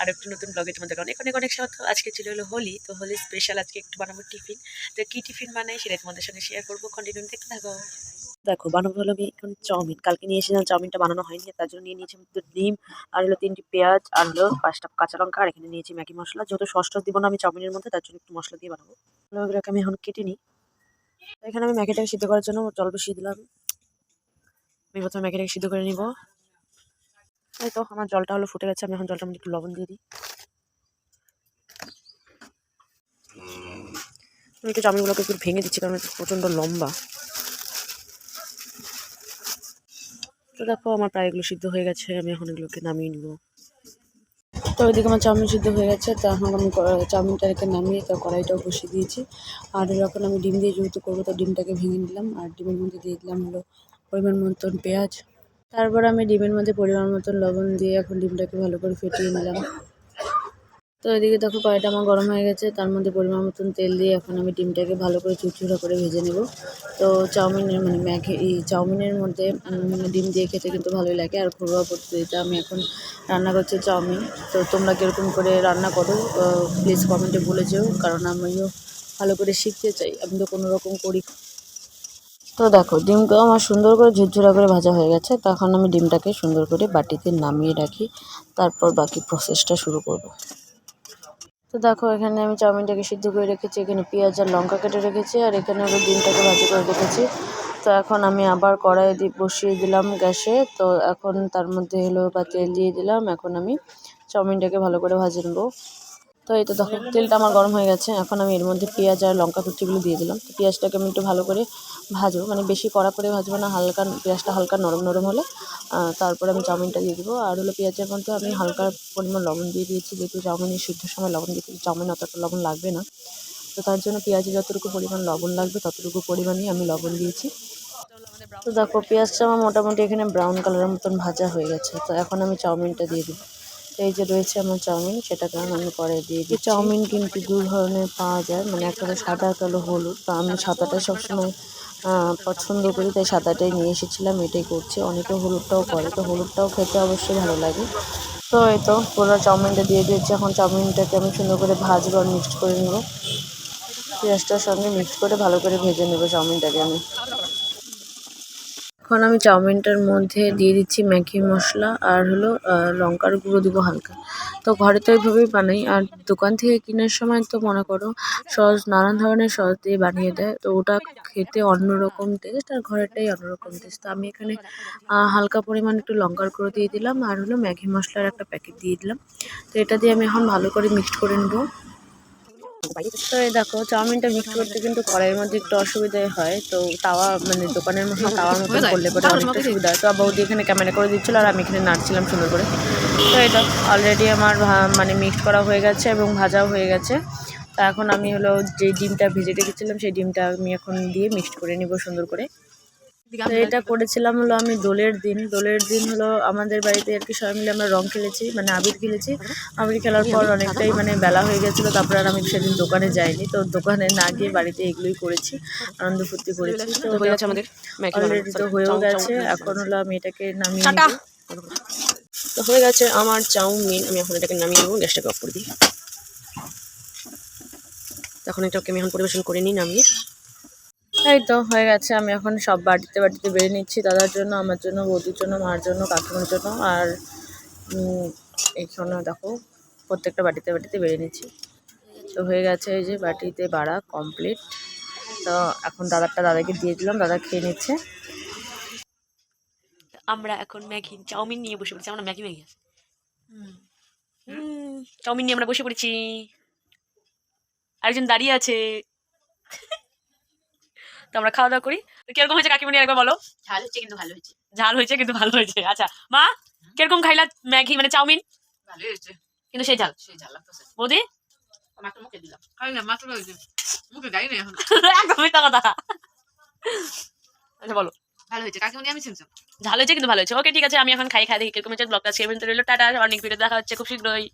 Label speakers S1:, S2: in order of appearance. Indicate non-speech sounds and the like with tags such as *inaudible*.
S1: আর একটু নতুন ব্লগে তোমাদের অনেক অনেক অনেক স্বাগত। আজকে ছিল হলো হোলি, তো হোলি স্পেশাল আজকে একটু বানাবো টিফিন। তো কী টিফিন বানাই সেটা তোমাদের সঙ্গে শেয়ার করব কন্টিনিউ দেখতে থাকো। দেখো, বানাবো হলো আমি এখন চাউমিন। কালকে নিয়ে এসেছিলাম, চাউমিনটা বানানো হয়নি তার জন্য নিয়ে নিয়েছি দুটো ডিম, আর হলো তিনটি পেঁয়াজ, আর হলো পাঁচটা কাঁচা লঙ্কা, আর এখানে নিয়েছি ম্যাগি মশলা। যেহেতু ষষ্ঠ দিব না আমি চাউমিনের মধ্যে, তার জন্য একটু মশলা দিয়ে বানাবো। ওগুলোকে আমি এখন কেটে নিই। এখানে আমি ম্যাগিটাকে সিদ্ধ করার জন্য জল বসিয়ে দিলাম। আমি প্রথমে ম্যাগিটাকে সিদ্ধ করে নিব। এই তো, আমার জলটা হলো ফুটে গেছে, আমি এখন জলটা মধ্যে একটু লবণ দিয়ে দিই। আমি একটু চাউমিনগুলোকে একটু ভেঙে দিচ্ছি, কারণ প্রচণ্ড লম্বা। তো দেখো, আমার প্রায় এগুলো সিদ্ধ হয়ে গেছে, আমি এখন এগুলোকে নামিয়ে নিব। তো ওইদিকে আমার চাউমিন সিদ্ধ হয়ে গেছে, তা এখন আমি চাউমিনটাকে নামিয়ে তো কড়াইটাও বসিয়ে দিয়েছি। আর যখন আমি ডিম দিয়ে যেহেতু করব, তো ডিমটাকে ভেঙে নিলাম, আর ডিমের মধ্যে দিয়ে দিলাম হলো পরিমাণ মতন পেঁয়াজ তারপর আমি ডিমের মধ্যে পরিমাণ মতন লবণ দিয়ে এখন ডিমটাকে ভালো করে ফেটিয়ে নিলাম। তো এদিকে দেখো কড়াইটা আমার গরম হয়ে গেছে, তার মধ্যে পরিমাণ মতন তেল দিয়ে এখন আমি ডিমটাকে ভালো করে চুরচুরা করে ভেজে নেব। তো চাউমিনের মানে ম্যাগি, এই চাউমিনের মধ্যে ডিম দিয়ে খেতে কিন্তু ভালোই লাগে। আর ঘরোয়া পদ্ধতিতে আমি এখন রান্না করছি চাউমিন। তো তোমরা কীরকম করে রান্না করো প্লিজ কমেন্টে বলে যেও, কারণ আমিও ভালো করে শিখতে চাই। আমি তো কোনো রকম করি তো দেখো ডিমটা আমার সুন্দর করে ঝুরঝুরা করে ভাজা হয়ে গেছে। তখন আমি ডিমটাকে সুন্দর করে বাটিতে নামিয়ে রাখি। তারপর বাকি প্রসেসটা শুরু করব। তো দেখো, এখানে আমি চাউমিনটাকে সিদ্ধ করে রেখেছি, এখানে পেঁয়াজ আর লঙ্কা কেটে রেখেছি, আর এখানে হলো ডিমটাকে ভাজি করে রেখেছি। তো এখন আমি আবার কড়াই দিয়ে বসিয়ে দিলাম গ্যাসে। তো এখন তার মধ্যে হলো বা তেল দিয়ে দিলাম, এখন আমি চাউমিনটাকে ভালো করে ভাজে নেব। তো এই তো দেখো, তেলটা আমার গরম হয়ে গেছে। এখন আমি এর মধ্যে পেঁয়াজ আর লঙ্কা কুচিগুলো দিয়ে দিলাম। তো পেঁয়াজটাকে আমি একটু ভালো করে ভাজবো। মানে বেশি কড়া করে ভাজবো না, হালকা, পেঁয়াজটা হালকা নরম নরম হলে। তারপরে আমি চাউমিনটা দিয়ে দেবো। আর হলো পেঁয়াজের মধ্যে আমি হালকা পরিমাণ লবণ দিয়ে দিয়েছি। যেহেতু চাউমিনের সিদ্ধর সময় লবণ দিতে চাউমিন অতটা লবণ লাগবে না। তো তার জন্য পেঁয়াজে যতটুকু পরিমাণ লবণ লাগবে, ততটুকু পরিমাণই আমি লবণ দিয়েছি। তো দেখো, পেঁয়াজটা আমার মোটামুটি এখানে ব্রাউন কালারের মতন ভাজা হয়ে গেছে। তো এখন আমি চাউমিনটা দিয়ে দিই এই যে রয়েছে আমার চাউমিন সেটাকে আমি পরে দিয়ে দিই চাউমিন কিন্তু দু ধরনের পাওয়া যায় মানে একটা সাদা হলো হলুদ। তো আমি সাদাটা সবসময় পছন্দ করি তাই সাদাটাই নিয়ে এসেছিলাম এটাই করছি। অনেকে হলুদটাও করে তো হলুদটাও খেতে অবশ্যই ভালো লাগে। তো এই তো পুরো চাউমিনটা দিয়ে দিয়েছি। এখন চাউমিনটাকে আমি সুন্দর করে ভাজবো আর মিক্সড করে নেব। পেঁয়াজটার সঙ্গে মিক্স করে ভালো করে ভেজে নেব চাউমিনটাকে আমি। এখন আমি চাউমিনটার মধ্যে দিয়ে দিচ্ছি ম্যাগি মশলা আর হলো লঙ্কার গুঁড়ো দিব হালকা। তো ঘরে তো এইভাবেই বানাই। আর দোকান থেকে কেনার সময় তো মনে করো সস নানান ধরনের সস দিয়ে বানিয়ে দেয়। তো ওটা খেতে অন্যরকম টেস্ট আর ঘরেরটাই অন্যরকম টেস্ট তো আমি এখানে হালকা পরিমাণ একটু লঙ্কার গুঁড়ো দিয়ে দিলাম আর হলো ম্যাগি মশলার একটা প্যাকেট দিয়ে দিলাম। তো এটা দিয়ে আমি এখন ভালো করে মিক্সড করে নেব। তো এই দেখো চাউমিনটা মিক্স করতে কিন্তু কড়াইয়ের মধ্যে একটু অসুবিধাই হয়। তো তাওয়া মানে দোকানের মতো তাওয়ার মতো করলে পরে অনেকটা সুবিধা হয়। তো বৌদি এখানে ক্যামেরা করে দিচ্ছিল আর আমি এখানে নাড়ছিলাম সুন্দর করে। তো এটা অলরেডি আমার মানে মিক্সড করা হয়ে গেছে এবং ভাজাও হয়ে গেছে। তা এখন আমি হলো যে ডিমটা ভেজে রেখেছিলাম সেই ডিমটা আমি এখন দিয়ে মিক্সড করে নিব সুন্দর করে। এটা করেছিলাম হলো আমি দোলের দিন। দোলের দিন হলো আমাদের বাড়িতে আর কি সবাই মিলে আমরা রং খেলেছি মানে আবির খেলেছি। আবির খেলার পর অনেকটাই মানে বেলা হয়ে গেছিল তারপর আর আমি সেদিন দোকানে যাইনি। তো দোকানে না গিয়ে বাড়িতে এগুলোই করেছি আনন্দ ফুর্তি করেছি। তো
S2: হয়ে গেছে
S1: অলরেডি তো হয়েও গেছে। এখন হলো আমি এটাকে নামিয়ে
S2: তো হয়ে গেছে আমার চাউমিন। আমি এখন এটাকে নামিয়ে নেব গ্যাসটাকে অফ করে দিই। তখন এটাকে আমি এখন পরিবেশন করে নিই নামিয়ে।
S1: এই তো হয়ে গেছে আমি এখন সব বাটিতে বাটিতে বেড়ে নিচ্ছি দাদার জন্য আমার জন্য বৌদির জন্য মার জন্য কাকিমার জন্য আর এইখানে দেখো প্রত্যেকটা বাটিতে বাটিতে বেড়ে নিচ্ছি। তো হয়ে গেছে এই যে বাটিতে বাড়া কমপ্লিট তো এখন দাদারটা দাদাকে দিয়ে দিলাম দাদা খেয়ে নিচ্ছে।
S2: আমরা এখন ম্যাগি চাউমিন নিয়ে বসে পড়েছি আমরা ম্যাগি ম্যাগি আছে। হুম, চাউমিন নিয়ে আমরা বসে পড়েছি। আরেকজন দাঁড়িয়ে আছে। তো আমরা খাওয়া দাওয়া করি। তো কীরকম হয়েছে কাকিমণি একবার বলো?
S3: ঝাল হচ্ছে কিন্তু ভালো হয়েছে।
S2: ঝাল হয়েছে কিন্তু ভালো হয়েছে। আচ্ছা মা কীরকম খাইলা ম্যাগি? মানে চাউমিন?
S3: ভালো হয়েছে।
S2: কিন্তু সেই ঝাল।
S3: সেই ঝাল লাগতেছে
S2: বৌদি?
S3: মাত্র মুখে দিলাম। খাই না মাত্র হয়েছে মুখে না এখন। *laughs*
S2: একদম মিথ্যা কথা। আচ্ছা বলো।
S3: ভালো হয়েছে। কাকিমনি আমি শুনছি
S2: ঝাল হয়েছে কিন্তু ভালো হয়েছে। ওকে ঠিক আছে আমি এখন খাই খাই দেখি কীরকম হচ্ছে ব্লগটা শেয়ার রইল টাটা। অনেক ভিডিও দেখা হচ্ছে। খুব শীঘ্রই।